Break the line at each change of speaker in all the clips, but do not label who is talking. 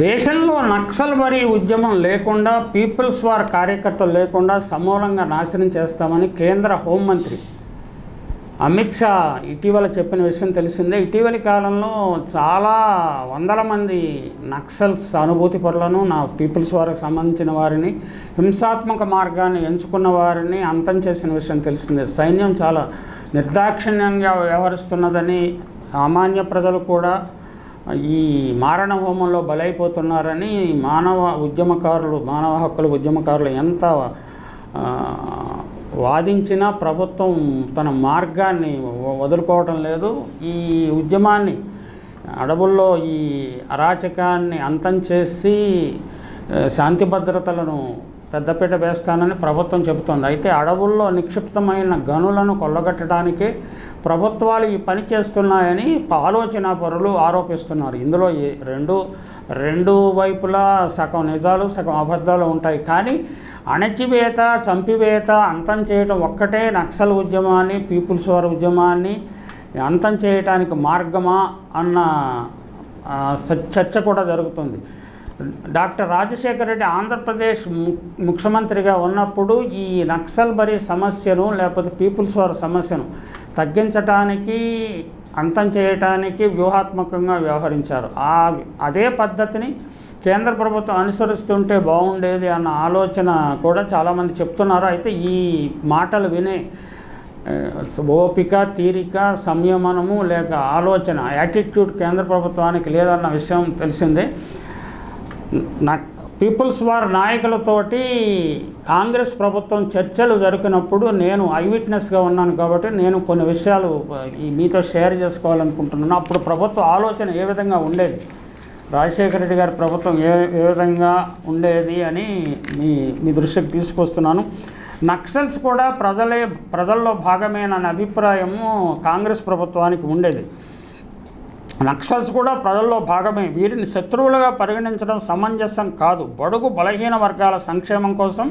దేశంలో నక్సల్బరీ ఉద్యమం లేకుండా పీపుల్స్ వార్ కార్యకర్తలు లేకుండా సమూలంగా నాశనం చేస్తామని కేంద్ర హోంమంత్రి అమిత్ షా ఇటీవల చెప్పిన విషయం తెలిసిందే. ఇటీవలి కాలంలో చాలా వందల మంది నక్సల్స్ అనుభూతి పరులను నా పీపుల్స్ వారికి సంబంధించిన వారిని హింసాత్మక మార్గాన్ని ఎంచుకున్న వారిని అంతం చేసిన విషయం తెలిసిందే. సైన్యం చాలా నిర్దాక్షిణ్యంగా వ్యవహరిస్తున్నదని సామాన్య ప్రజలు కూడా ఈ మారణ హోమంలో బలైపోతున్నారని మానవ ఉద్యమకారులు మానవ హక్కుల ఉద్యమకారులు ఎంత వాదించినా ప్రభుత్వం తన మార్గాన్ని వదులుకోవటం లేదు. ఈ ఉద్యమాన్ని అడవుల్లో ఈ అరాచకాన్ని అంతం చేసి శాంతి భద్రతలను పెద్దపీట వేస్తానని ప్రభుత్వం చెబుతోంది. అయితే అడవుల్లో నిక్షిప్తమైన గనులను కొల్లగట్టడానికే ప్రభుత్వాలు ఈ పని చేస్తున్నాయని ఆలోచన పరులు ఆరోపిస్తున్నారు. ఇందులో ఏ- రెండు రెండు వైపులా సగం నిజాలు సగం అబద్ధాలు ఉంటాయి. కానీ అణచివేత చంపివేత అంతం చేయటం ఒక్కటే నక్సల్ ఉద్యమాన్ని పీపుల్స్ వార్ ఉద్యమాన్ని అంతం చేయటానికి మార్గమా అన్న చర్చ కూడా జరుగుతుంది. డాక్టర్ రాజశేఖర రెడ్డి ఆంధ్రప్రదేశ్ ము- ముఖ్యమంత్రిగా ఉన్నప్పుడు ఈ నక్సల్బరీ సమస్యను లేకపోతే పీపుల్స్ వార్ సమస్యను తగ్గించటానికి అంతం చేయటానికి వ్యూహాత్మకంగా వ్యవహరించారు. ఆ అదే పద్ధతిని కేంద్ర ప్రభుత్వం అనుసరిస్తుంటే బాగుండేది అన్న ఆలోచన కూడా చాలామంది చెప్తున్నారు. అయితే ఈ మాటలు వినే ఓపిక తీరిక సంయమనము లేక ఆలోచన యాటిట్యూడ్ కేంద్ర ప్రభుత్వానికి లేదన్న విషయం తెలిసిందే. నా పీపుల్స్ వార్ నాయకులతోటి కాంగ్రెస్ ప్రభుత్వం చర్చలు జరిపినప్పుడు నేను ఐవిట్నెస్గా ఉన్నాను కాబట్టి నేను కొన్ని విషయాలు ఈ మీతో షేర్ చేసుకోవాలనుకుంటున్నాను. అప్పుడు ప్రభుత్వ ఆలోచన ఏ విధంగా ఉండేది? రాజశేఖర రెడ్డి గారి ప్రభుత్వం ఏ ఏ విధంగా ఉండేది అని మీ మీ దృష్టికి తీసుకొస్తున్నాను. నక్సల్స్ కూడా ప్రజలే ప్రజల్లో భాగమేనన్న అభిప్రాయము కాంగ్రెస్ ప్రభుత్వానికి ఉండేది. నక్సల్స్ కూడా ప్రజల్లో భాగమే. వీరిని శత్రువులుగా పరిగణించడం సమంజసం కాదు. బడుగు బలహీన వర్గాల సంక్షేమం కోసం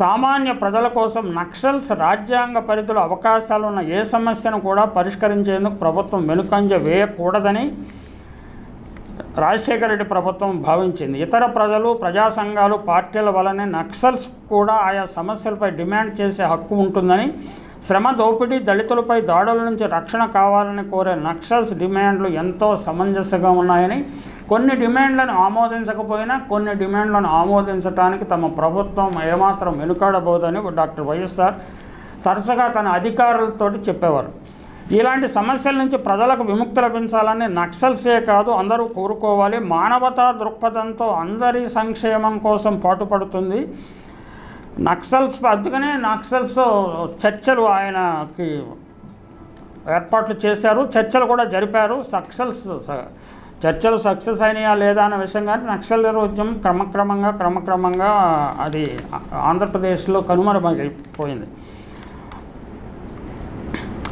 సామాన్య ప్రజల కోసం నక్సల్స్ రాజ్యాంగ పరిధిలో అవకాశాలు ఉన్న ఏ సమస్యను కూడా పరిష్కరించేందుకు ప్రభుత్వం వెనుకంజ వేయకూడదని రాజశేఖర రెడ్డి ప్రభుత్వం భావించింది. ఇతర ప్రజలు ప్రజా సంఘాలు పార్టీల వలనే నక్సల్స్ కూడా ఆయా సమస్యలపై డిమాండ్ చేసే హక్కు ఉంటుందని శ్రమ దోపిడీ దళితులపై దాడుల నుంచి రక్షణ కావాలని కోరే నక్సల్స్ డిమాండ్లు ఎంతో సమంజసంగా ఉన్నాయని కొన్ని డిమాండ్లను ఆమోదించకపోయినా కొన్ని డిమాండ్లను ఆమోదించడానికి తమ ప్రభుత్వం ఏమాత్రం వెనుకాడబోదని డాక్టర్ వైఎస్ఆర్ తరచుగా తన అధికారులతోటి చెప్పేవారు. ఇలాంటి సమస్యల నుంచి ప్రజలకు విముక్తి లభించాలని నక్సల్సే కాదు అందరూ కోరుకోవాలి. మానవతా దృక్పథంతో అందరి సంక్షేమం కోసం పాటుపడుతుంది. నక్సల్స్ అందుకనే నక్సల్స్ చర్చలు ఆయనకి ఏర్పాట్లు చేశారు. చర్చలు కూడా జరిపారు. సక్సెస్ చర్చలు సక్సెస్ అయినాయా లేదా అనే విషయం కానీ నక్సల్ ఉద్యమం క్రమక్రమంగా క్రమక్రమంగా అది ఆంధ్రప్రదేశ్లో కనుమరుగైపోయింది.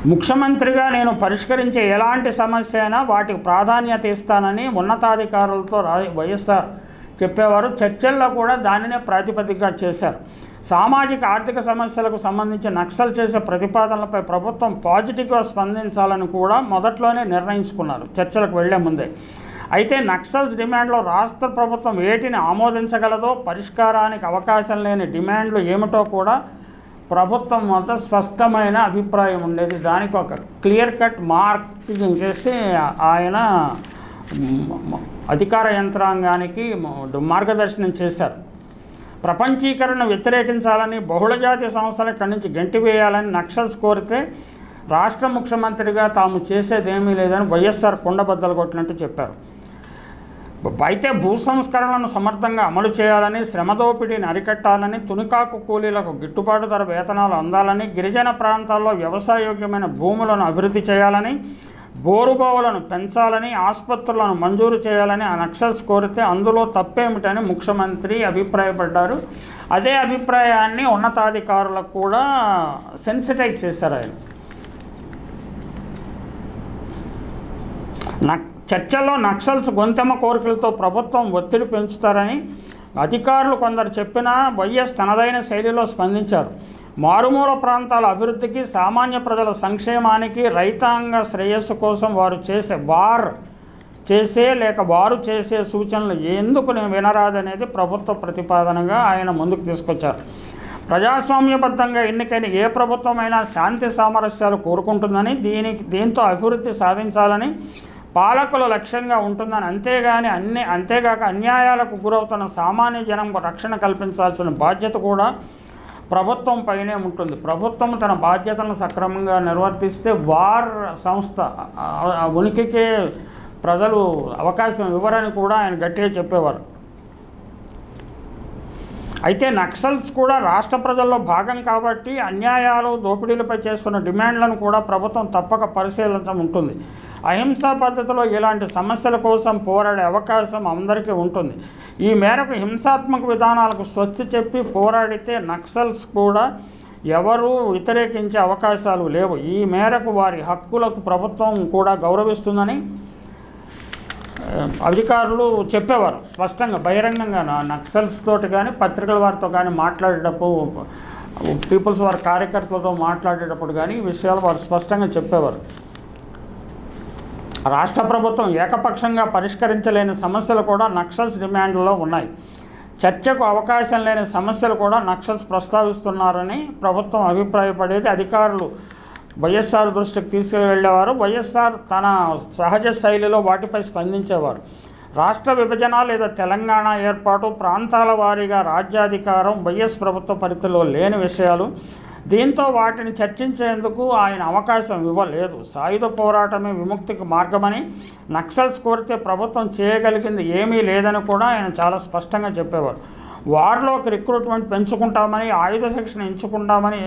ముఖ్యమంత్రిగా నేను పరిష్కరించే ఎలాంటి సమస్య అయినా వాటికి ప్రాధాన్యత ఇస్తానని ఉన్నతాధికారులతో రా వైఎస్ఆర్ చెప్పేవారు. చర్చల్లో కూడా దానినే ప్రాతిపదికగా చేశారు. సామాజిక ఆర్థిక సమస్యలకు సంబంధించి నక్సల్ చేసే ప్రతిపాదనలపై ప్రభుత్వం పాజిటివ్గా స్పందించాలని కూడా మొదట్లోనే నిర్ణయించుకున్నారు. చర్చలకు వెళ్ళే ముందే. అయితే నక్సల్స్ డిమాండ్లో రాష్ట్ర ప్రభుత్వం వేటిని ఆమోదించగలదో పరిష్కారానికి అవకాశం లేని డిమాండ్లు ఏమిటో కూడా ప్రభుత్వం వద్ద స్పష్టమైన అభిప్రాయం ఉండేది. దానికి ఒక క్లియర్ కట్ మార్కింగ్ చేసి ఆయన అధికార యంత్రాంగానికి మార్గదర్శనం చేశారు. ప్రపంచీకరణను వ్యతిరేకించాలని బహుళజాతి సంస్థలు ఇక్కడి నుంచి గంటివేయాలని నక్సల్స్ కోరితే రాష్ట్ర ముఖ్యమంత్రిగా తాము చేసేదేమీ లేదని వైఎస్ఆర్ కుండబద్దలు కొట్టినట్టు చెప్పారు. అయితే భూ సంస్కరణలను సమర్థంగా అమలు చేయాలని శ్రమ దోపిడీని అరికట్టాలని తునికాకు కూలీలకు గిట్టుబాటు ధర వేతనాలు అందాలని గిరిజన ప్రాంతాల్లో వ్యవసాయయోగ్యమైన భూములను అభివృద్ధి చేయాలని బోరుబావులను పెంచాలని ఆసుపత్రులను మంజూరు చేయాలని ఆ నక్సల్స్ కోరితే అందులో తప్పేమిటని ముఖ్యమంత్రి అభిప్రాయపడ్డారు. అదే అభిప్రాయాన్ని ఉన్నతాధికారులకు కూడా సెన్సిటైజ్ చేశారు ఆయన. నక్ చర్చల్లో నక్సల్స్ గొంతెమ్మ కోరికలతో ప్రభుత్వం ఒత్తిడి పెంచుతారని అధికారులు కొందరు చెప్పినా వైఎస్ తనదైన శైలిలో స్పందించారు. మారుమూల ప్రాంతాల అభివృద్ధికి సామాన్య ప్రజల సంక్షేమానికి రైతాంగ శ్రేయస్సు కోసం వారు చేసే వార్ చేసే లేక వారు చేసే సూచనలు ఎందుకు నేను వినరాదనేది ప్రభుత్వ ప్రతిపాదనగా ఆయన ముందుకు తీసుకొచ్చారు. ప్రజాస్వామ్యబద్ధంగా ఎన్నికైన ఏ ప్రభుత్వమైనా శాంతి సామరస్యాలు కోరుకుంటుందని దీనికి దీంతో అభివృద్ధి సాధించాలని పాలకుల లక్ష్యంగా ఉంటుందని అంతేగాని అన్ని అంతేగాక అన్యాయాలకు గురవుతున్న సామాన్య జనంకు రక్షణ కల్పించాల్సిన బాధ్యత కూడా ప్రభుత్వం పైనే ఉంటుంది. ప్రభుత్వం తన బాధ్యతలను సక్రమంగా నిర్వర్తిస్తే వార్ సంస్థ ఉనికికే ప్రజలు అవకాశం ఇవ్వరని కూడా ఆయన గట్టిగా చెప్పేవారు. అయితే నక్సల్స్ కూడా రాష్ట్ర ప్రజల్లో భాగం కాబట్టి అన్యాయాలు దోపిడీలపై చేస్తున్న డిమాండ్లను కూడా ప్రభుత్వం తప్పక పరిశీలించడం ఉంటుంది. అహింసా పద్ధతిలో ఇలాంటి సమస్యల కోసం పోరాడే అవకాశం అందరికీ ఉంటుంది. ఈ మేరకు హింసాత్మక విధానాలకు స్వస్తి చెప్పి పోరాడితే నక్సల్స్ కూడా ఎవరూ వ్యతిరేకించే అవకాశాలు లేవు. ఈ మేరకు వారి హక్కులకు ప్రభుత్వం కూడా గౌరవిస్తుందని అధికారులు చెప్పేవారు. స్పష్టంగా బహిరంగంగా నక్సల్స్ తోటి కానీ పత్రికల వారితో కానీ మాట్లాడేటప్పుడు పీపుల్స్ వారి కార్యకర్తలతో మాట్లాడేటప్పుడు కానీ ఈ విషయాలు వారు స్పష్టంగా చెప్పేవారు. రాష్ట్ర ప్రభుత్వం ఏకపక్షంగా పరిష్కరించలేని సమస్యలు కూడా నక్సల్స్ డిమాండ్లో ఉన్నాయి. చర్చకు అవకాశం లేని సమస్యలు కూడా నక్సల్స్ ప్రస్తావిస్తున్నారని ప్రభుత్వం అభిప్రాయపడేది అధికారులు. వైఎస్ఆర్ దృష్టికి తీసుకువెళ్ళేవారు వైఎస్ఆర్ తన సహజ శైలిలో వాటిపై స్పందించేవారు. రాష్ట్ర విభజన లేదా తెలంగాణ ఏర్పాటు ప్రాంతాల వారీగా రాజ్యాధికారం వైఎస్ ప్రభుత్వ పరిధిలో లేని విషయాలు దీంతో వాటిని చర్చించేందుకు ఆయన అవకాశం ఇవ్వలేదు. సాయుధ పోరాటమే విముక్తికి మార్గమని నక్సల్స్ కోరితే ప్రభుత్వం చేయగలిగింది ఏమీ లేదని కూడా ఆయన చాలా స్పష్టంగా చెప్పేవారు. వార్లోకి రిక్రూట్మెంట్ పెంచుకుంటామని ఆయుధ శిక్షణ ఎంచుకుంటామని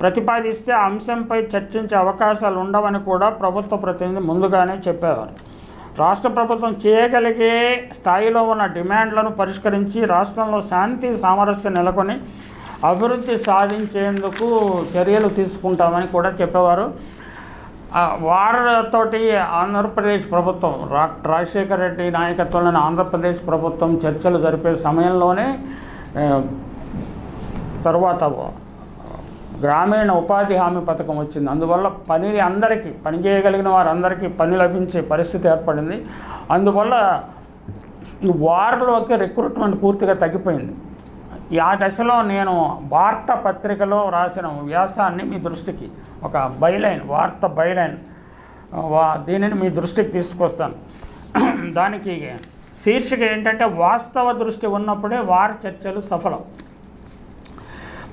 ప్రతిపాదిస్తే అంశంపై చర్చించే అవకాశాలు ఉండవని కూడా ప్రభుత్వ ప్రతినిధి ముందుగానే చెప్పేవారు. రాష్ట్ర ప్రభుత్వం చేయగలిగే స్థాయిలో ఉన్న డిమాండ్లను పరిష్కరించి రాష్ట్రంలో శాంతి సామరస్యం నెలకొని అభివృద్ధి సాధించేందుకు చర్యలు తీసుకుంటామని కూడా చెప్పేవారు. వారితోటి ఆంధ్రప్రదేశ్ ప్రభుత్వం రా రాజశేఖర రెడ్డి నాయకత్వంలోని ఆంధ్రప్రదేశ్ ప్రభుత్వం చర్చలు జరిపే సమయంలోనే తర్వాత గ్రామీణ ఉపాధి హామీ పథకం వచ్చింది. అందువల్ల పని అందరికీ పని చేయగలిగిన వారందరికీ పని లభించే పరిస్థితి ఏర్పడింది. అందువల్ల వారిలోకి రిక్రూట్మెంట్ పూర్తిగా తగ్గిపోయింది. ఆ దశలో నేను వార్త పత్రికలో రాసిన వ్యాసాన్ని మీ దృష్టికి ఒక బైలైన్ వార్త బైలైన్ వా దీనిని మీ దృష్టికి తీసుకొస్తాను. దానికి శీర్షిక ఏంటంటే వాస్తవ దృష్టి ఉన్నప్పుడే వారి చర్చలు సఫలం.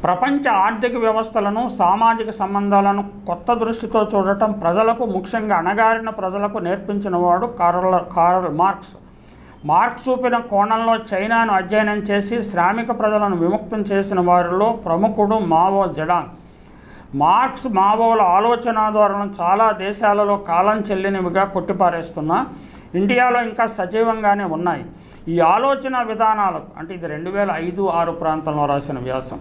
ప్రపంచ ఆర్థిక వ్యవస్థలను సామాజిక సంబంధాలను కొత్త దృష్టితో చూడటం ప్రజలకు ముఖ్యంగా అణగారిన ప్రజలకు నేర్పించిన వాడు కార్ల కారల్ మార్క్స్. మార్క్స్ చూపిన కోణంలో చైనాను అధ్యయనం చేసి శ్రామిక ప్రజలను విముక్తం చేసిన వారిలో ప్రముఖుడు మావో జడాంగ్. మార్క్స్ మావోల ఆలోచన ధోరణి చాలా దేశాలలో కాలం చెల్లినవిగా కొట్టిపారేస్తున్నా ఇండియాలో ఇంకా సజీవంగానే ఉన్నాయి. ఈ ఆలోచన విధానాలు అంటే ఇది రెండు వేల ఐదు ఆరు ప్రాంతంలో రాసిన వ్యాసం.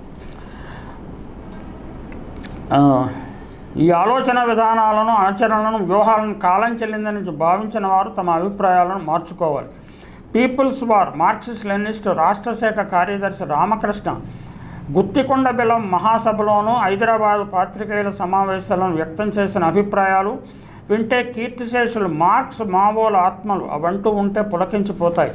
ఈ ఆలోచన విధానాలను ఆచరణలను వ్యూహాలను కాలం చెల్లిందని భావించిన వారు తమ అభిప్రాయాలను మార్చుకోవాలి. పీపుల్స్ వార్ మార్క్సిస్ట్ లెనిస్ట్ రాష్ట్ర శాఖ కార్యదర్శి రామకృష్ణ గుత్తికొండ బిలం మహాసభలోనూ హైదరాబాద్ పాత్రికేయుల సమావేశాలను వ్యక్తం చేసిన అభిప్రాయాలు వింటే కీర్తిశేషులు మార్క్స్ మావోల ఆత్మలు అవంటూ ఉంటే పులకించిపోతాయి.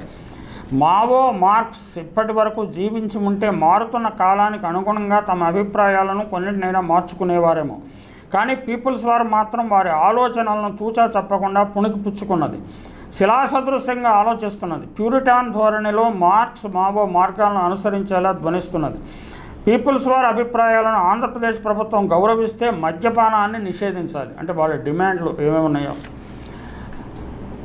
మావో మార్క్స్ ఇప్పటి వరకు జీవించి ఉంటే మారుతున్న కాలానికి అనుగుణంగా తమ అభిప్రాయాలను కొన్నిటినైనా మార్చుకునేవారేమో. కానీ పీపుల్స్ వారు మాత్రం వారి ఆలోచనలను తూచా చెప్పకుండా పుణికిపుచ్చుకున్నది. శిలాసదృశ్యంగా ఆలోచిస్తున్నది. ప్యూరిటాన్ ధోరణిలో మార్క్స్ మావో మార్గాలను అనుసరించేలా ధ్వనిస్తున్నది. పీపుల్స్ వారి అభిప్రాయాలను ఆంధ్రప్రదేశ్ ప్రభుత్వం గౌరవిస్తే మద్యపానాన్ని నిషేధించాలి. అంటే వాళ్ళ డిమాండ్లు ఏమేమి ఉన్నాయో.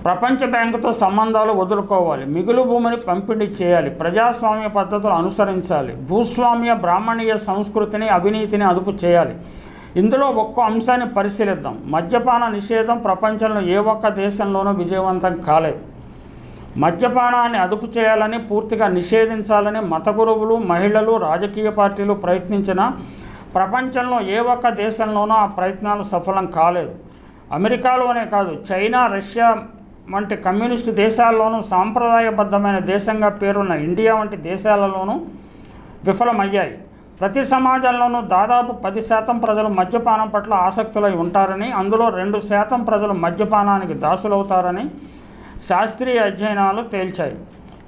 ప్రపంచ బ్యాంకుతో సంబంధాలు వదులుకోవాలి. మిగులు భూమిని పంపిణీ చేయాలి. ప్రజాస్వామ్య పద్ధతులు అనుసరించాలి. భూస్వామ్య బ్రాహ్మణీయ సంస్కృతిని అవినీతిని అదుపు చేయాలి. ఇందులో ఒక్కో అంశాన్ని పరిశీలిద్దాం. మద్యపాన నిషేధం ప్రపంచంలో ఏ ఒక్క దేశంలోనూ విజయవంతం కాలేదు. మద్యపానాన్ని అదుపు చేయాలని పూర్తిగా నిషేధించాలని మత గురువులు మహిళలు రాజకీయ పార్టీలు ప్రయత్నించినా ప్రపంచంలో ఏ ఒక్క దేశంలోనూ ఆ ప్రయత్నాలు సఫలం కాలేదు. అమెరికాలోనే కాదు చైనా రష్యా వంటి కమ్యూనిస్టు దేశాల్లోనూ సాంప్రదాయబద్ధమైన దేశంగా పేరున్న ఇండియా వంటి దేశాలలోనూ విఫలమయ్యాయి. ప్రతి సమాజంలోనూ దాదాపు పది శాతం ప్రజలు మద్యపానం పట్ల ఆసక్తులై ఉంటారని అందులో రెండు శాతం ప్రజలు మద్యపానానికి దాసులవుతారని శాస్త్రీయ అధ్యయనాలు తేల్చాయి.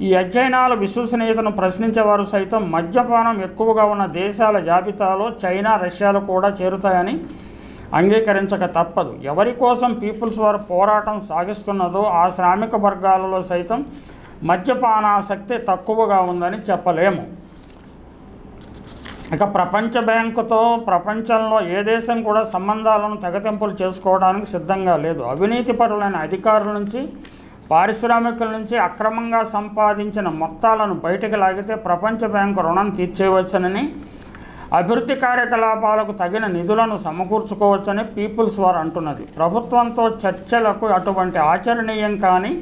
ఈ అధ్యయనాల విశ్వసనీయతను ప్రశ్నించేవారు సైతం మద్యపానం ఎక్కువగా ఉన్న దేశాల జాబితాలో చైనా రష్యాలు కూడా చేరుతాయని అంగీకరించక తప్పదు. ఎవరి కోసం పీపుల్స్ వారు పోరాటం సాగిస్తున్నదో ఆ శ్రామిక వర్గాలలో సైతం మద్యపానాసక్తి తక్కువగా ఉందని చెప్పలేము. ఇక ప్రపంచ బ్యాంకుతో ప్రపంచంలో ఏ దేశం కూడా సంబంధాలను తెగతింపులు చేసుకోవడానికి సిద్ధంగా లేదు. అవినీతిపరులైన అధికారుల నుంచి పారిశ్రామికుల నుంచి అక్రమంగా సంపాదించిన మొత్తాలను బయటకు లాగితే ప్రపంచ బ్యాంకు రుణం తీర్చేయవచ్చనని అభివృద్ధి కార్యకలాపాలకు తగిన నిధులను సమకూర్చుకోవచ్చని పీపుల్స్ వార్ అంటున్నది. ప్రభుత్వంతో చర్చలకు అటువంటి ఆచరణీయం కానీ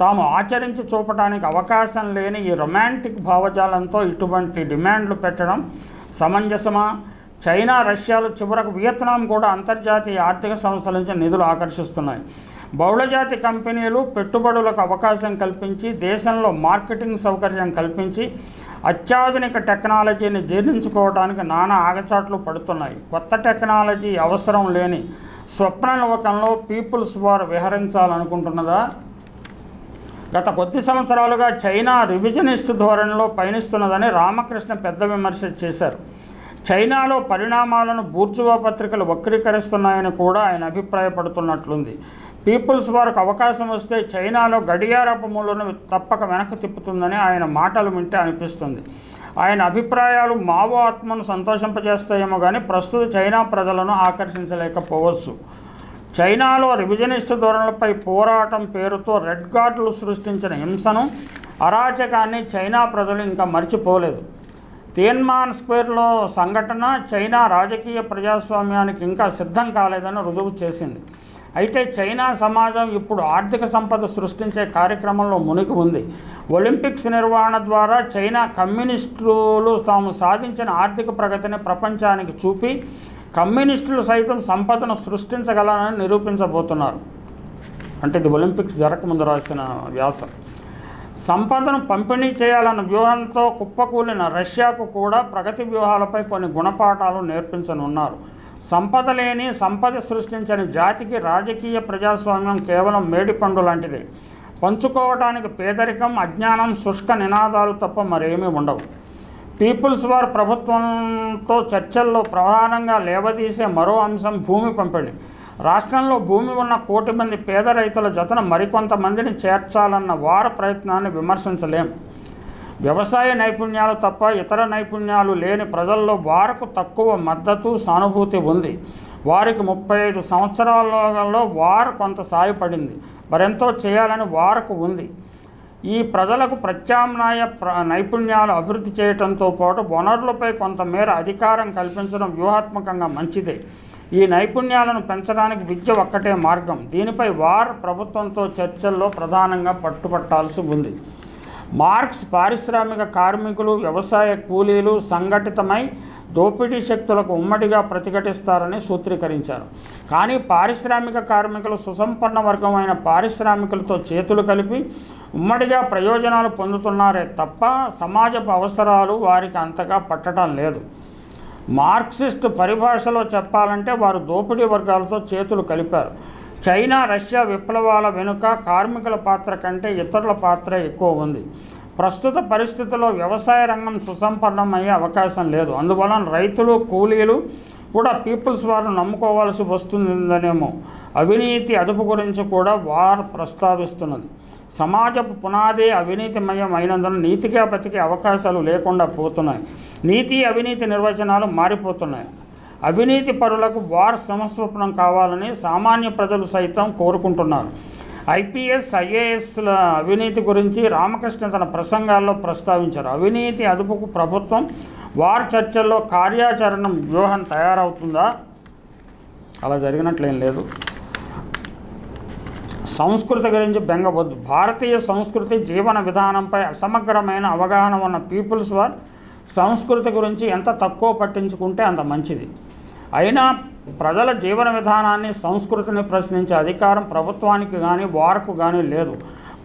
తాము ఆచరించి చూపడానికి అవకాశం లేని ఈ రొమాంటిక్ భావజాలంతో ఇటువంటి డిమాండ్లు పెట్టడం సమంజసమా? చైనా రష్యాలు చివరకు వియత్నాం కూడా అంతర్జాతీయ ఆర్థిక సంస్థల నుంచి నిధులు ఆకర్షిస్తున్నాయి. బహుళజాతి కంపెనీలు పెట్టుబడులకు అవకాశం కల్పించి దేశంలో మార్కెటింగ్ సౌకర్యం కల్పించి అత్యాధునిక టెక్నాలజీని జీర్ణించుకోవడానికి నానా ఆగచాట్లు పడుతున్నాయి. కొత్త టెక్నాలజీ అవసరం లేని స్వప్న లోకంలో పీపుల్స్ వారు విహరించాలనుకుంటున్నదా? గత కొద్ది సంవత్సరాలుగా చైనా రివిజనిస్ట్ ధోరణిలో పయనిస్తున్నదని రామకృష్ణ పెద్ద విమర్శ చేశారు. చైనాలో పరిణామాలను బూర్జువా పత్రికలు వక్రీకరిస్తున్నాయని కూడా ఆయన అభిప్రాయపడుతున్నట్లుంది. పీపుల్స్ వారికి అవకాశం వస్తే చైనాలో గడియారపు మూలను తప్పక వెనక్కి తిప్పుతుందని ఆయన మాటలు వింటే అనిపిస్తుంది. ఆయన అభిప్రాయాలు మావో ఆత్మను సంతోషింపజేస్తాయేమో కానీ ప్రస్తుత చైనా ప్రజలను ఆకర్షించలేకపోవచ్చు. చైనాలో రివిజనిస్ట్ ధోరణులపై పోరాటం పేరుతో రెడ్ కార్డులు సృష్టించిన హింసను అరాచకాన్ని చైనా ప్రజలు ఇంకా మర్చిపోలేదు. తియన్మాన్ స్క్వేర్లో సంఘటన చైనా రాజకీయ ప్రజాస్వామ్యానికి ఇంకా సిద్ధం కాలేదని రుజువు చేసింది. అయితే చైనా సమాజం ఇప్పుడు ఆర్థిక సంపద సృష్టించే కార్యక్రమంలో మునిగి ఉంది. ఒలింపిక్స్ నిర్వహణ ద్వారా చైనా కమ్యూనిస్టులు తాము సాధించిన ఆర్థిక ప్రగతిని ప్రపంచానికి చూపి కమ్యూనిస్టులు సైతం సంపదను సృష్టించగలనని నిరూపించబోతున్నారు. అంటే ఇది ఒలింపిక్స్ జరగకముందు రాసిన వ్యాసం. సంపదను పంపిణీ చేయాలన్న వ్యూహంతో కుప్పకూలిన రష్యాకు కూడా ప్రగతి వ్యూహాలపై కొన్ని గుణపాఠాలు నేర్పించనున్నారు. సంపద లేని సంపద సృష్టించని జాతికి రాజకీయ ప్రజాస్వామ్యం కేవలం మేడిపండు లాంటిది. పంచుకోవటానికి పేదరికం అజ్ఞానం శుష్క నినాదాలు తప్ప మరేమీ ఉండవు. పీపుల్స్ వార్ ప్రభుత్వంతో చర్చల్లో ప్రధానంగా లేవదీసే మరో అంశం భూమి పంపిణీ. రాష్ట్రంలో భూమి ఉన్న కోటి మంది పేద రైతుల జతన మరికొంతమందిని చేర్చాలన్న వార ప్రయత్నాన్ని విమర్శించలేం. వ్యవసాయ నైపుణ్యాలు తప్ప ఇతర నైపుణ్యాలు లేని ప్రజల్లో వారకు తక్కువ మద్దతు సానుభూతి ఉంది. వారికి ముప్పై ఐదు సంవత్సరాలలో వారు కొంత సాయపడింది. మరెంతో చేయాలని వారకు ఉంది. ఈ ప్రజలకు ప్రత్యామ్నాయ ప్ర నైపుణ్యాలు అభివృద్ధి చేయడంతో పాటు వనరులపై కొంతమేర అధికారం కల్పించడం వ్యూహాత్మకంగా మంచిదే. ఈ నైపుణ్యాలను పెంచడానికి విద్య ఒక్కటే మార్గం. దీనిపై వార్ ప్రభుత్వంతో చర్చల్లో ప్రధానంగా పట్టుపట్టాల్సి ఉంది. మార్క్స్ పారిశ్రామిక కార్మికులు వ్యవసాయ కూలీలు సంఘటితమై దోపిడీ శక్తులకు ఉమ్మడిగా ప్రతిఘటిస్తారని సూత్రీకరించారు. కానీ పారిశ్రామిక కార్మికులు సుసంపన్న వర్గమైన పారిశ్రామికులతో చేతులు కలిపి ఉమ్మడిగా ప్రయోజనాలు పొందుతున్నారే తప్ప సమాజపు అవసరాలు వారికి అంతగా పట్టడం లేదు. మార్క్సిస్ట్ పరిభాషలో చెప్పాలంటే వారు దోపిడీ వర్గాలతో చేతులు కలిపారు. చైనా రష్యా విప్లవాల వెనుక కార్మికుల పాత్ర కంటే ఇతరుల పాత్ర ఎక్కువ ఉంది. ప్రస్తుత పరిస్థితుల్లో వ్యవసాయ రంగం సుసంపన్నమయ్యే అవకాశం లేదు. అందువలన రైతులు కూలీలు కూడా పీపుల్స్ వారు నమ్ముకోవాల్సి వస్తుందనేమో. అవినీతి అదుపు గురించి కూడా వారు ప్రస్తావిస్తున్నది. సమాజపు పునాదే అవినీతిమయం అయినందున నీతిగా బతికే అవకాశాలు లేకుండా పోతున్నాయి. నీతి అవినీతి నిర్వచనాలు మారిపోతున్నాయి. అవినీతి పరులకు వార్ సమస్వప్నం కావాలని సామాన్య ప్రజలు సైతం కోరుకుంటున్నారు. ఐపీఎస్ ఐఏఎస్ల అవినీతి గురించి రామకృష్ణ తన ప్రసంగాల్లో ప్రస్తావించారు. అవినీతి అదుపుకు ప్రభుత్వం వార్ చర్చల్లో కార్యాచరణ వ్యూహం తయారవుతుందా? అలా జరిగినట్లేం లేదు. సంస్కృతి గురించి బెంగవద్దు భారతీయ సంస్కృతి జీవన విధానంపై అసమగ్రమైన అవగాహన ఉన్న పీపుల్స్ వార్ సంస్కృతి గురించి ఎంత తక్కువ పట్టించుకుంటే అంత మంచిది. అయినా ప్రజల జీవన విధానాన్ని సంస్కృతిని ప్రశ్నించే అధికారం ప్రభుత్వానికి కానీ వారకు కానీ లేదు.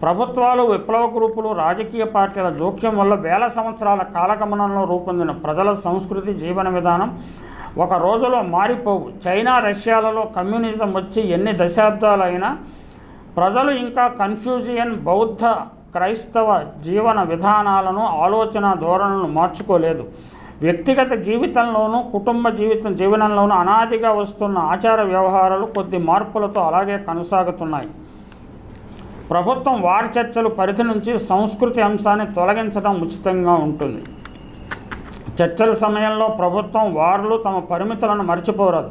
ప్రభుత్వాలు విప్లవ గ్రూపులు రాజకీయ పార్టీల జోక్యం వల్ల వేల సంవత్సరాల కాలగమనంలో రూపొందిన ప్రజల సంస్కృతి జీవన విధానం ఒక రోజులో మారిపోవు. చైనా రష్యాలలో కమ్యూనిజం వచ్చి ఎన్ని దశాబ్దాలైనా ప్రజలు ఇంకా కన్ఫ్యూజియన్ బౌద్ధ క్రైస్తవ జీవన విధానాలను ఆలోచన ధోరణులను మార్చుకోలేదు. వ్యక్తిగత జీవితంలోనూ కుటుంబ జీవితం జీవనంలోనూ అనాదిగా వస్తున్న ఆచార వ్యవహారాలు కొద్ది మార్పులతో అలాగే కొనసాగుతున్నాయి. ప్రభుత్వం వారి చర్చలు పరిధి నుంచి సంస్కృతి అంశాన్ని తొలగించడం ఉచితంగా ఉంటుంది. చర్చల సమయంలో ప్రభుత్వం వార్లు తమ పరిమితులను మర్చిపోరాదు.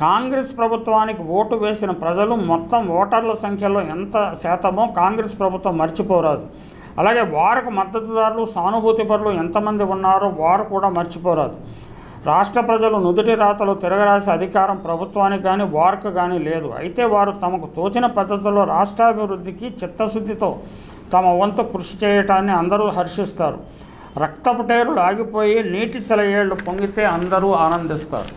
కాంగ్రెస్ ప్రభుత్వానికి ఓటు వేసిన ప్రజలు మొత్తం ఓటర్ల సంఖ్యలో ఎంత శాతమో కాంగ్రెస్ ప్రభుత్వం మర్చిపోరాదు. అలాగే వారికి మద్దతుదారులు సానుభూతిపరులు ఎంతమంది ఉన్నారో వారు కూడా మర్చిపోరాదు. రాష్ట్ర ప్రజలు నుదుటి రాతలు తిరగరాసే అధికారం ప్రభుత్వానికి కానీ వారికి కానీ లేదు. అయితే వారు తమకు తోచిన పద్ధతిలో రాష్ట్రాభివృద్ధికి చిత్తశుద్ధితో తమ వంతు కృషి చేయటాన్ని అందరూ హర్షిస్తారు. రక్తపుటేరులు ఆగిపోయి నీటి సెలయేళ్ళు పొంగితే అందరూ ఆనందిస్తారు.